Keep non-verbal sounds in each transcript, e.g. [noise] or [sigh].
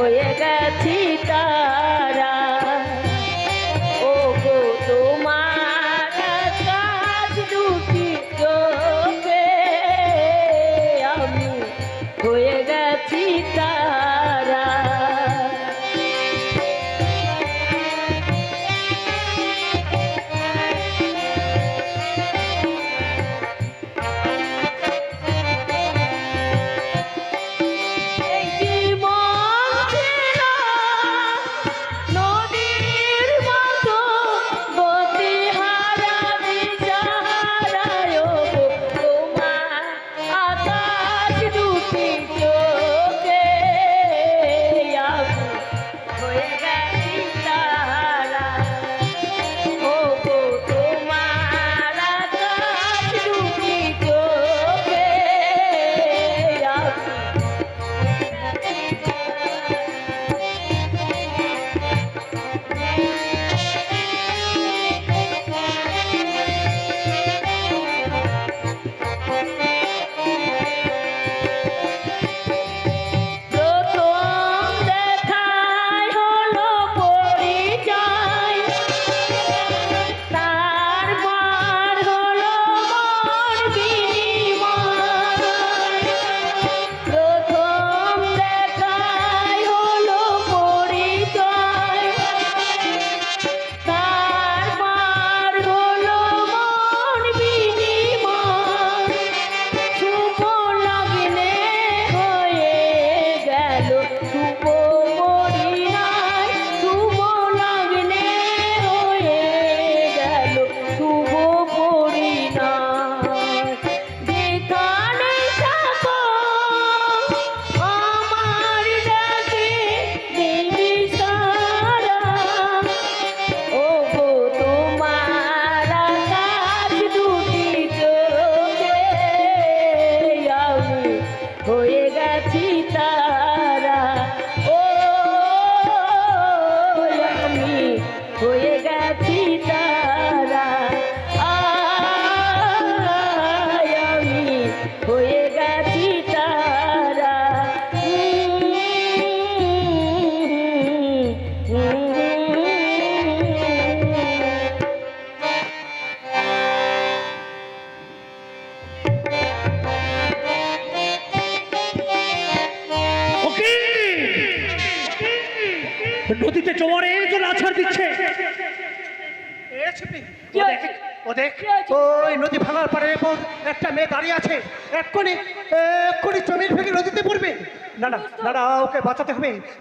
হয়ে গেছি।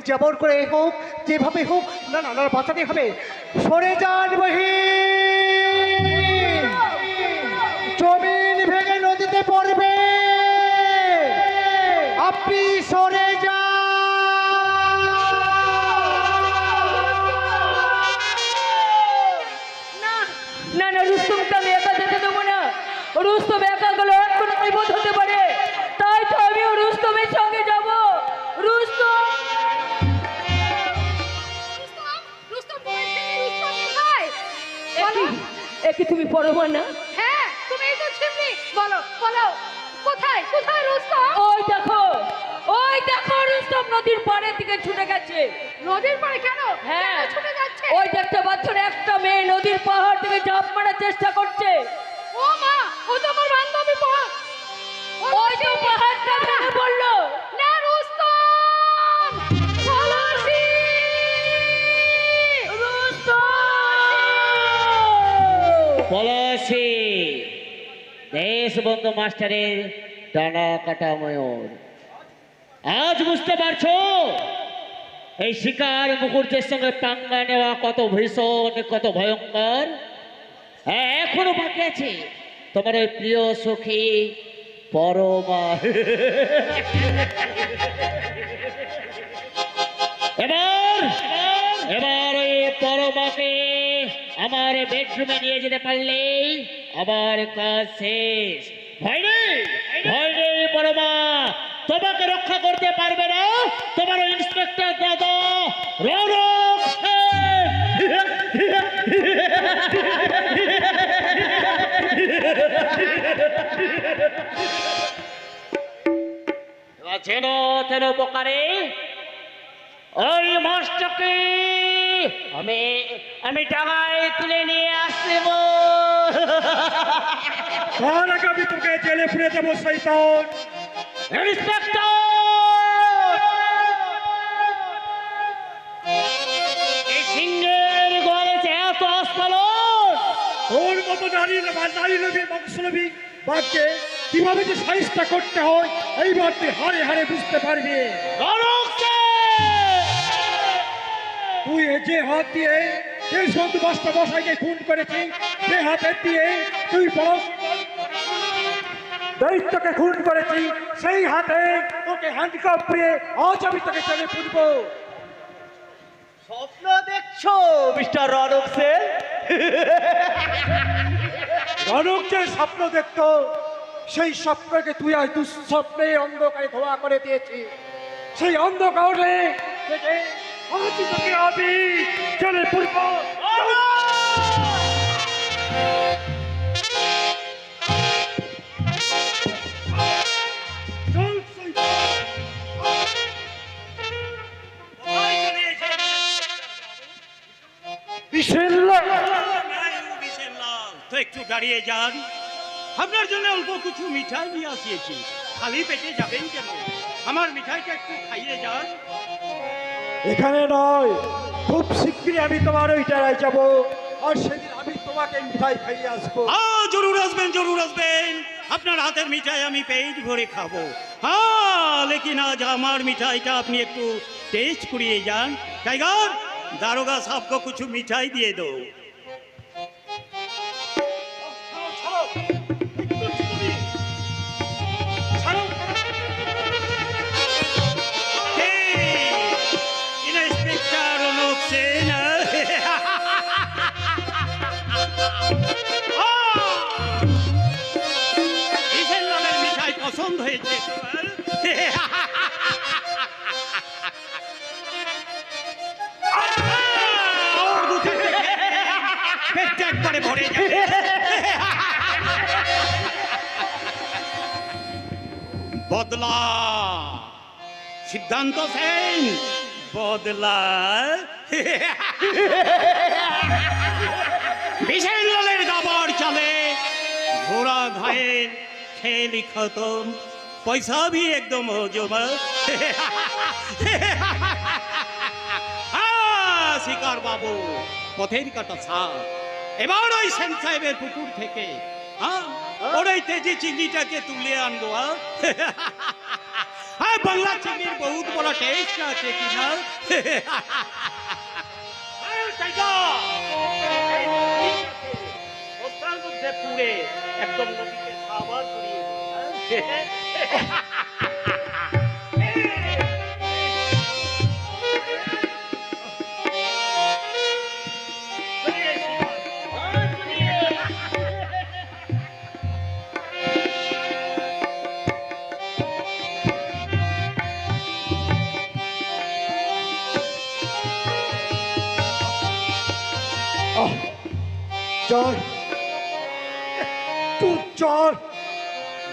যেমন করে হোক যেভাবে হোক না না বাঁচাতে হবে। সরে যান বহিন একই না। হ্যাঁ তুমি তো ছিমনি বলো বলো কোথায় কোথায় রুস্তম? ওই দেখো ওই দেখো রুস্তম নদীর পাড়ের দিকে ছুটে গেছে। নদীর পাড়ে কেন? হ্যাঁ ছুটে যাচ্ছে? ওই দেখতে পাচ্ছ একটা মেয়ে নদীর পাহাড় থেকে ঝাঁপ মারার চেষ্টা করছে। ও মা ও তো আমার বান্ধবী ওই তো পাহাড়টা ভেঙে পড়ল। না রুস্তম! পলাশি, দেশবন্ধু মাস্টারের ডানা কাটা ময়ূর আজ বুঝতে পারছ, এই শিকার মুকুর্জের সঙ্গে পাঙ্গা নেওয়া কত ভীষণ, কত ভয়ঙ্কর? হ্যাঁ এখনও বাকি আছে। তোমার ওই প্রিয় সখী পরমা। এবার এবার ওই পরমাকে আমার বেডরুমে নিয়ে যেতে পারলেই আমার কাজ শেষ। ভয় নেই ভয় নেই পরমা তোমাকে রক্ষা করতে পারবে না। তোমার ইন্সপেক্টর দাদা রৌরব তেন প্রকারে ওই মাছটাকে আমি আমি ডাঙায় তুলে নিয়ে আসব। তার আগে আমি তোকে জেলে ফুরে দেবো শৈতান ইন্সপেক্টর! এই সিংহের এত আস্ফালন মতো নারী নারী নবী বাঘকে কীভাবে যে সাইজটা করতে হয় এইবার তুই হারে হারে বুঝতে পারবি। যে হাত দিয়ে এই সন্তু বাস্তা বসাইকে খুন করেছি সে হাতে দিয়ে তুই বড় দৈত্যকে খুন করেছি সেই হাতে তোকে হ্যান্ডকাপ দিয়ে আজ আমি তোকে চলে ফুটব স্বপ্ন দেখছ মিস্টার রনক সেন? রনক যে স্বপ্ন দেখতো সেই স্বপ্নকে তুই আজ দুঃস্বপ্নে অন্ধকারে ধোয়া করে দিয়েছি সেই অন্ধকারে তোকে আমি চলে একটু দাঁড়িয়ে যান। আপনার জন্য অল্প কিছু মিঠাই নিয়ে আসিয়েছি। খালি পেটে যাবেন কেন? আমার মিঠাইটা একটু খাইয়ে যান। এখানে নয়। খুব শীঘ্রই আমি তোমার ওই রায় যাব আর সেদিন আমি তোমাকে মিঠাই খাইয়ে আসব। জরুর আসবেন জরুর আসবেন। আপনার হাতের মিঠাই আমি পেট ভরে খাব। হ্যাঁ লেকিন আজ আমার মিঠাইটা আপনি একটু টেস্ট করিয়ে যান। টাইগার, দারোগা সাপকে কিছু মিঠাই দিয়ে দো পছন্দ হয়েছে। বদলা। সিদ্ধান্ত সেন। বদলা। বিশাল লালের দাবার চালে। ঘোড়া ঘায়েল খেল খতম পয়সা भी एकदम हो जमा হ্যাঁ, শিকার বাবু পথের কাটা সাপ এবার ওই সেন সাহেবের পুকুর থেকে হ্যাঁ ওর ওই তেজি চিংড়িটাকে তুলে আনবো হ্যাঁ? হ্যাঁ বাংলা চিংড়ির বহুত বড় টেস্ট আছে কিনা হ্যাঁ, টাইগার! এই চিংড়িটাকে বস্তার মধ্যে পুরে একদম Calma, querido. É. [laughs]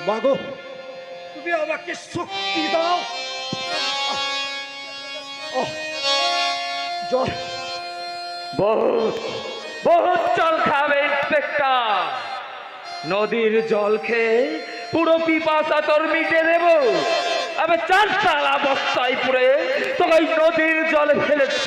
মাগো তুমি আমাকে শক্তি দাও। জল। বহুত জল খাবে ইন্সপেক্টর। নদীর জল খেয়ে পুরো পিপাসা তোর মিটে দেব। আমি চার সালা বস্তায় পুরে তোকে নদীর জল ফেলেছি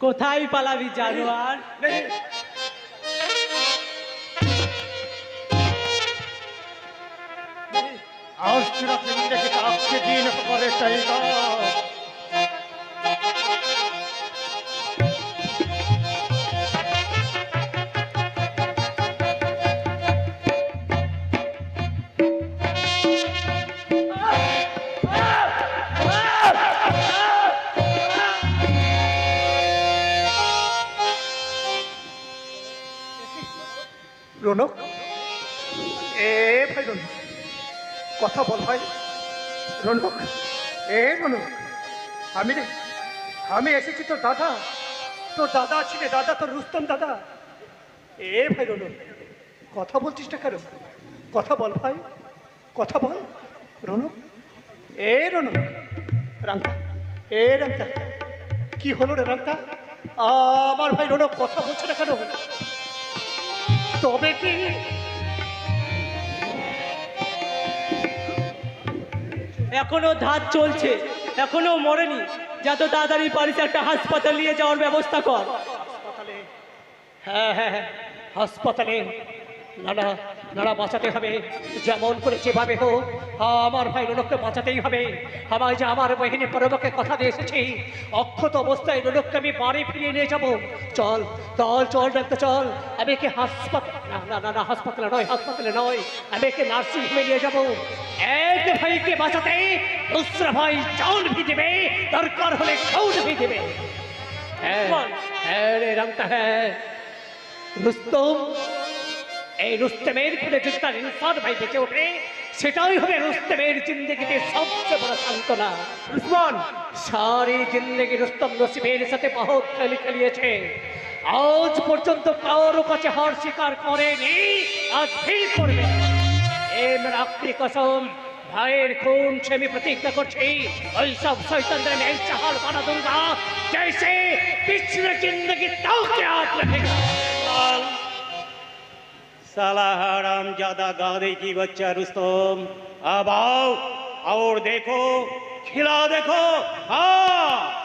কোথায় পালাবি জানোয়ার আজ চিরদিন দেখে আজকে দিন করে চাইতা কথা বল ভাই। রনক, এ রনক আমি রে, আমি এসেছি তোর দাদা। তোর দাদা ছিলে দাদা, তোর রুস্তম দাদা। এ ভাই রনক, কথা বলছিস না কেন? কথা বল ভাই, কথা বল। রনক, এ রনক রাঙ্কা এ রাঙ্কা কি হলো রে রাঙ্কা আমার ভাই রনক, কথা বলছে না কেন? তবে কি এখনও ধার চলছে, এখনও মরেনি। যত তাড়াতাড়ি পারিস একটা হাসপাতাল নিয়ে যাওয়ার ব্যবস্থা কর। হ্যাঁ হ্যাঁ হ্যাঁ হাসপাতালে নানা নানা বাঁচাতে হবে। যেমন করে যেভাবে হোক আমার ভাই রোনককে বাঁচাতেই হবে। আমার যে আমার বহিনী পরবকে কথা দিয়ে এসেছি, অক্ষত অবস্থায় রোনককে আমি বাড়ি ফিরিয়ে নিয়ে যাব। চল চল চল, ডাক্তার, চল। আমি কি হাসপাতাল না না না না হাসপাতালে নয় হাসপাতালে নয়। আমি একে নার্সিং হোমে নিয়ে যাব। এক ভাইকে বাঁচাতে দুসরা ভাই চাউল ভি দরকার হলে চাউল ভি হ্যাঁ হ্যাঁ রে রামটা হ্যাঁ। রুস্তম এই রুস্তমের খুলে যদি তার ইনসান ভাই বেঁচে ওঠে সেটাই হবে রুস্তমের জিন্দগিতে সবচেয়ে বড় সান্ত্বনা। উসমান সারি জিন্দগি রুস্তম নসিবের সাথে বহুত খেলি খেলিয়েছে। আজ পর্যন্ত কারো কাছে হার স্বীকার করেনি আজ ভিল করবে এ মেরা আখরি কসম ভাইয়ের খুন সে আমি প্রতিজ্ঞা করছি ওই সব শৈতানদের मैं चाहल बना दूंगा जैसे पिछले जिंदगी ताऊ के हाथ रहेगा लाल साला हराम ज्यादा गादे की बच्चा रुस्तम अब आओ और देखो खिला देखो हाँ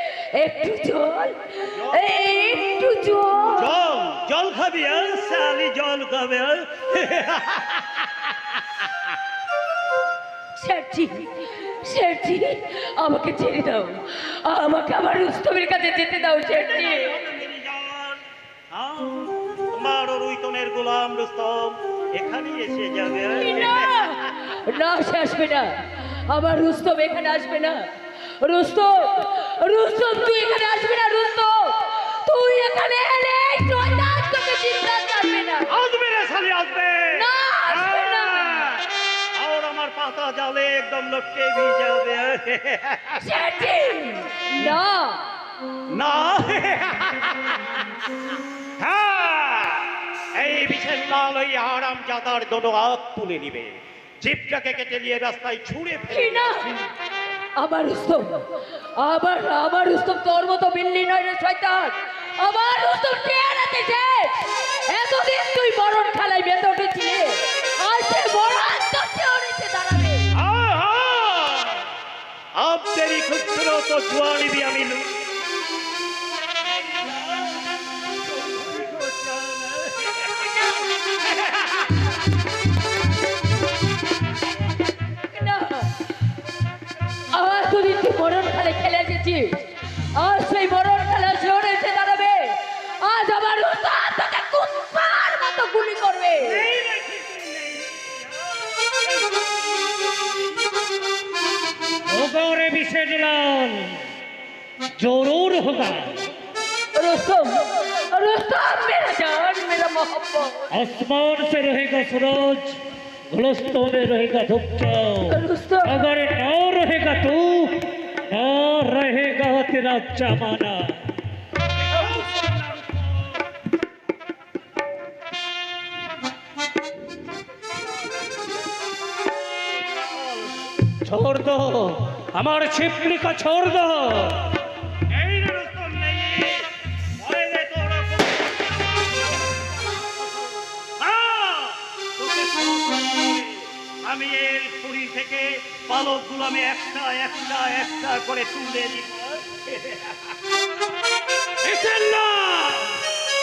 একটু জল একটু জল। জল জল খাবি সালি জল খাবে শেঠজি শেঠজি আমাকে ছেড়ে দাও। আমাকে আমার রুস্তমের কাছে যেতে দাও শেঠজি আমার রুইতনের গোলাম রুস্তম এখানে এসে যাবে না না সে আসবে না। আমার রুস্তম এখানে আসবে না। রুস্তম রুস্তম তুই এখানে আসবে না রুস্তম তুই এখানে এলে এই শয়তান তোকে চিন্তা করবে না। আসবে রে সালি আসবে। না, আসবে না। হ্যাঁ। আর আমার পাতা জালে একদম লটকে ভি যাবে। শেঠজি না। না। হ্যাঁ এই বিশেষ লাল ওই আরাম জাদার দোনো হাত তুলে নিবে। জিপটাকে কেটে নিয়ে রাস্তায় ছুঁড়ে ফেলে না? আমার রুস্তম আবার আমার রুস্তম তোর মতো বিল্লি নয় রে শয়তান আমার রুস্তম চেহারাতে শেষ এতদিন তুই মরণ খেলায় বেঁধে উঠেছিলি আজ সে মরণ তোর চেহারাতে দাঁড়াবে हाँ, हाँ। अब तेरी खूबसूरत तो जुआनी भी अमी তুই মরণ খেলে খেলে এসেছিস আজ সেই মরণ খেলা জোর এসে দাঁড়াবে আজ আমার রুস্তম তোকে কুত্তার মতো গুলি করবে होगा रे विशेष लाल जरूर होगा रुस्तम रुस्तम मेरा जान मेरा मोहब्बत आसमान से रहेगा सूरज गुलस्तों में रहेगा धूप रुस्तम अगर न জামানা ছোড় দো, আমার ছিপলিকা ছোড় দো। আমি এর শরীর থেকে পালকগুলো আমি একটা একটা একটা করে তুলে দিচ্ছি।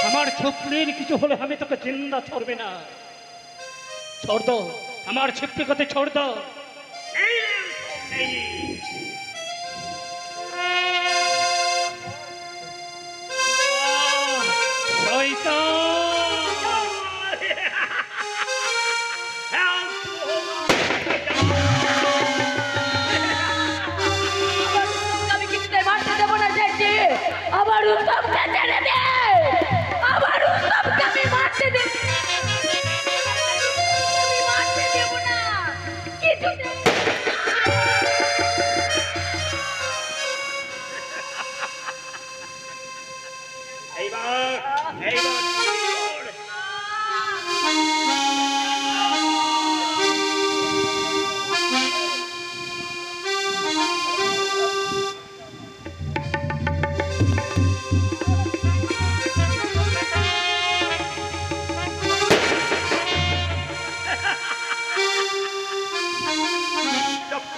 আমার ছোপড়ির কিছু হলে আমি তোকে চিন্তা ছড়বে না। ছড় দো আমার ছিপ্রি কথা ছড় দো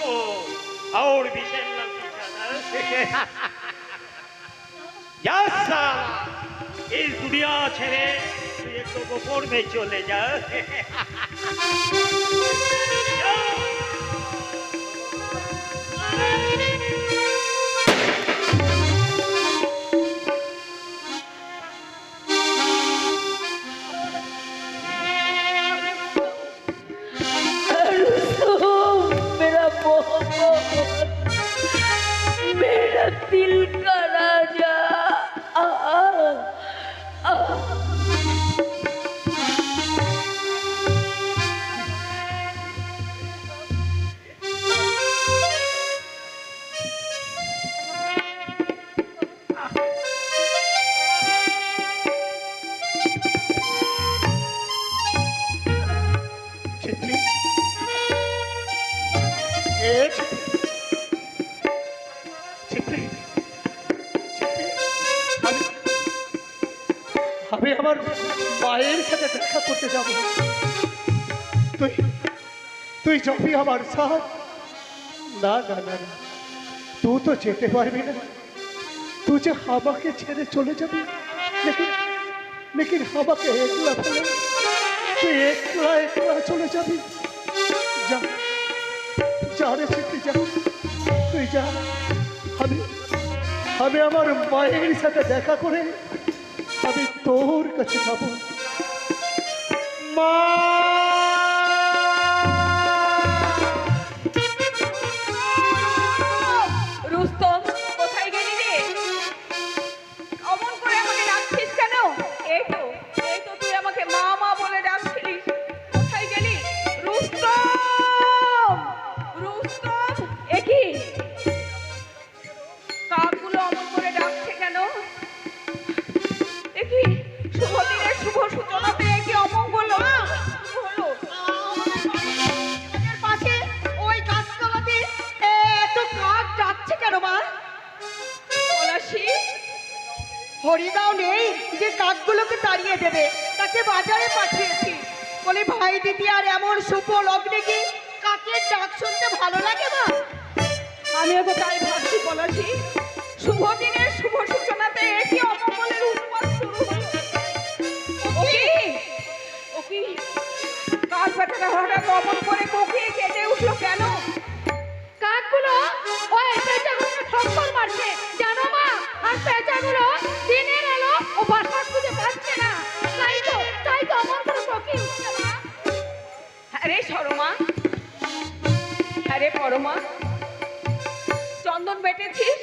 এই রে और भी चलना यस इस दुनिया ছেড়ে তুই একটু গোপন में চলে যা যা। मेरा दिल তুই যাবি আমার সাথ না না না তুই তো যেতে পারবি না। তুই যে আমাকে ছেড়ে চলে যাবি। লেকিন আমাকে একলা ফেলে তুই একলা একলা চলে যাবি। যা যা রে সিদ্ধি যা। তুই যা। আমি আমি আমার মায়ের সাথে দেখা করে আমি তোর কাছে যাব। মা! হরিদাও নেই, যে কাকগুলোকে তাড়িয়ে দেবে, তাকে বাজারে পাঠিয়েছি। বলে, ভাই দিদি, আর এমন শুভ লগ্নে কি? কাকের ডাক শুনতে ভালো লাগে না? আমিও তো তাই ভাবছি পলাশী শুভ দিনের শুভ সূচনাতে একই অমঙ্গলের উৎপাত শুরু ওকি ওকি করে উঠল কেন? কাকগুলো জানো? আর পেঁচাগুলো দিনের আলো ও বাসা খুঁজে পাচ্ছে না। তাই তো তাই তো আমার উঠছে মা আরে সরমা, আরে পরমা, চন্দন বেটেছিস?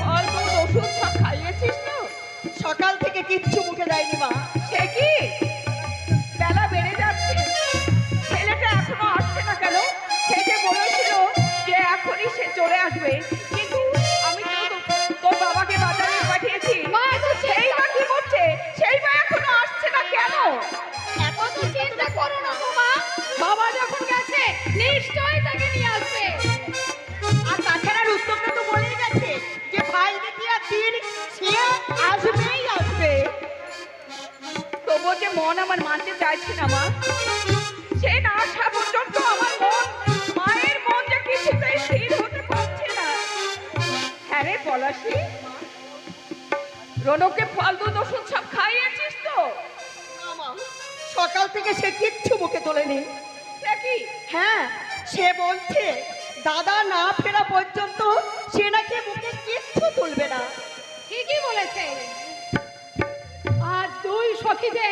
ফল, দুধ, ওষুধ সব খাইয়েছিস তো? সকাল থেকে কিচ্ছু মুখে দেয়নি মা। সে কি? বেলা বেড়ে যাচ্ছে। মন আমার মানতে চাইছে না মা। সে না আসা পর্যন্ত আমার মন মায়ের মন যে কিছুতেই স্থির হতে পারছে না। হ্যাঁ রে পলাশি রনককে ফল দুধ ওষুধ সব খাইয়েছিস তো? সকাল থেকে সে কিচ্ছু মুখে তোলেনি। সে কি? হ্যাঁ সে বলছে দাদা না ফেরা পর্যন্ত সে নাকি মুখে কিচ্ছু তুলবে না। ঠিকই বলেছে। দুই সখীতে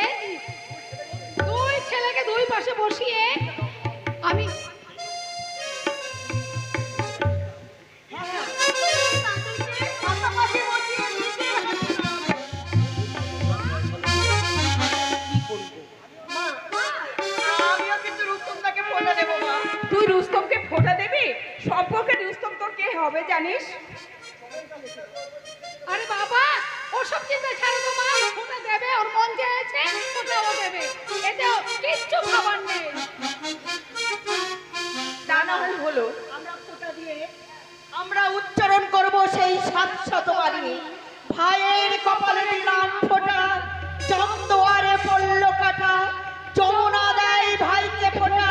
দুই ছেলেকে দুই পাশে বসিয়ে আমি তুই রুস্তমকে ফোটা দেবি? সম্পর্কে রুস্তম তোর কে হবে জানিস? আরে বাবা ওসব চিন্তা ছাড়ো তো মা, ওটা দেবে, ওর মন চেয়েছে ওটাও দেবে। এতে কিচ্ছু ভাবার নেই। তা না হয় হলো, আমরা ফোটা দিয়ে আমরা উচ্চারণ করব সেই সাত শতবারি। ভাইয়ের কপালে নাম ফোটা চন্দোয়ারে পড়ল কাটা, যমুনা দেয় ভাইকে ফোটা,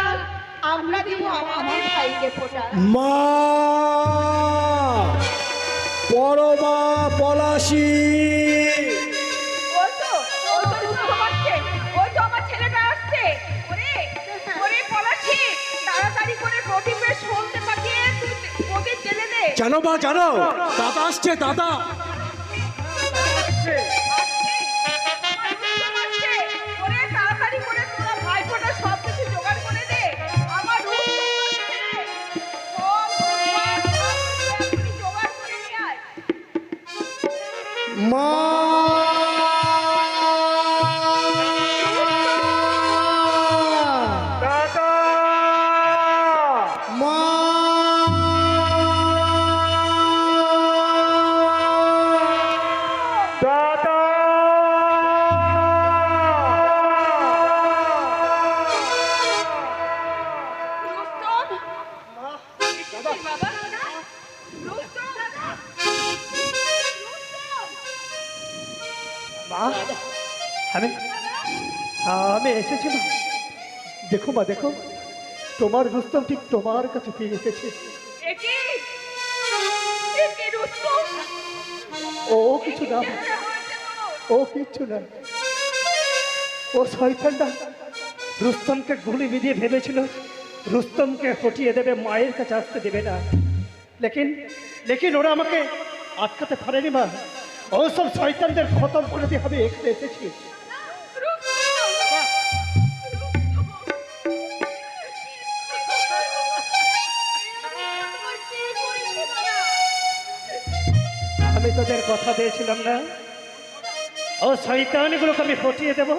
আমরা দিব আমার ভাইকে ফোটা। মা! প্রদীপ পলাশি। দে। জানো মা জানো? দাদা আসছে দাদা। আসছে। দেখো মা দেখো। তোমার রুস্তম ঠিক তোমার কাছে ফিরে এসেছে। ও কিছু না? ও কিচ্ছু না। ও শয়তানটা রুস্তমকে গুলি বিধিয়ে ভেবেছিল। রুস্তমকে হটিয়ে দেবে মায়ের কাছে আসতে দেবে না। লেকিন লেকিন ওরা আমাকে আটকাতে পারেনি মা। ও সব শয়তানদের খতম করে দিয়ে হবে এখানে এসেছি। তোদের কথা দিয়েছিলাম না? ও শয়তানগুলোকে আমি হটিয়ে দেব।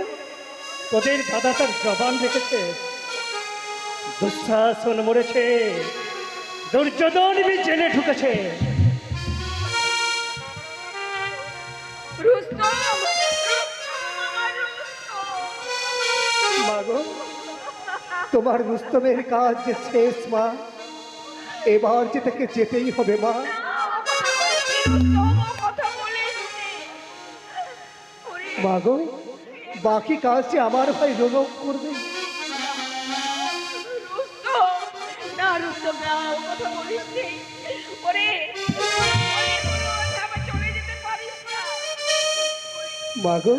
তোদের দাদা তার জবান রেখেছে দুঃশাসন মরেছে। দুর্যোধন বি জেলে ঢুকেছে। তোমার রুস্তমের কাজ যে শেষ মা। এবার যে তাকে যেতেই হবে মা। মাগো বাকি কাজ যে আমার ভাই রোনক করবে। মাগো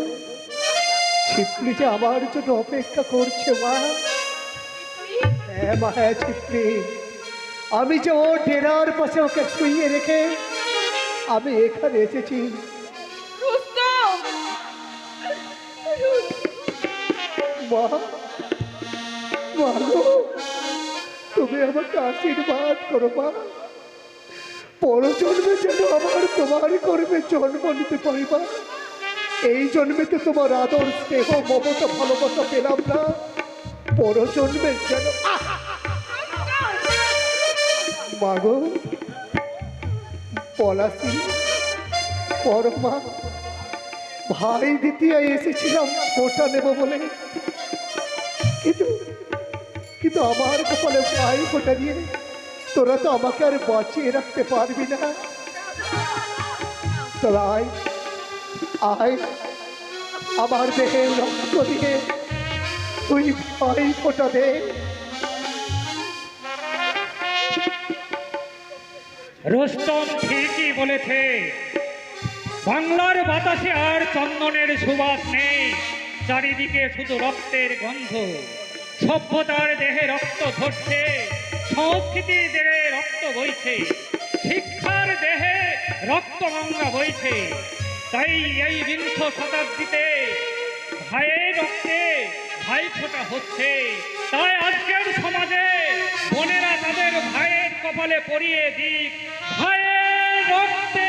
ছিপলি যে আমার জন্য অপেক্ষা করছে মা। হ্যাঁ মা হ্যাঁ ছিপলি আমি যে ও ডেরার পাশে ওকে শুইয়ে রেখে আমি এখানে এসেছি। মা। মাগো তুমি আমাকে আশীর্বাদ করো মা। পরজন্মে যেন আমার তোমার করবে জন্ম নিতে পারি মা। এই জন্মে তো তোমার আদর, স্নেহ, মমতা, ভালোবাসা পেলাম না। পরজন্মে যেন! মাগো পলাশি, পরমা, ভাই দ্বিতীয় এসেছিলাম, ফোটা নেব বলে। কিন্তু কিন্তু আমার কপালে ভাই ফোটা দিয়ে, তোরা তো আমাকে আর বাঁচিয়ে রাখতে পারবি না। তোরা আয় আয়, আমার দেহে রক্ত দিয়ে তুই ভাই ফোটা দে। রুস্তম ঠিকই বলেছে, বাংলার বাতাসে আর চন্দনের সুবাস নেই। চারিদিকে শুধু রক্তের গন্ধ। সভ্যতার দেহে রক্ত ধরছে, সংস্কৃতির দেহে রক্ত বইছে, শিক্ষার দেহে রক্ত গঙ্গা বইছে। তাই এই বিংশ শতাব্দীতে ভাইয়ের রক্তে ভাই ফোটা হচ্ছে। তাই আজকের সমাজে বোনেরা তাদের ভাইয়ের কপালে পরিয়ে দিক। ভাইয়ের রক্তে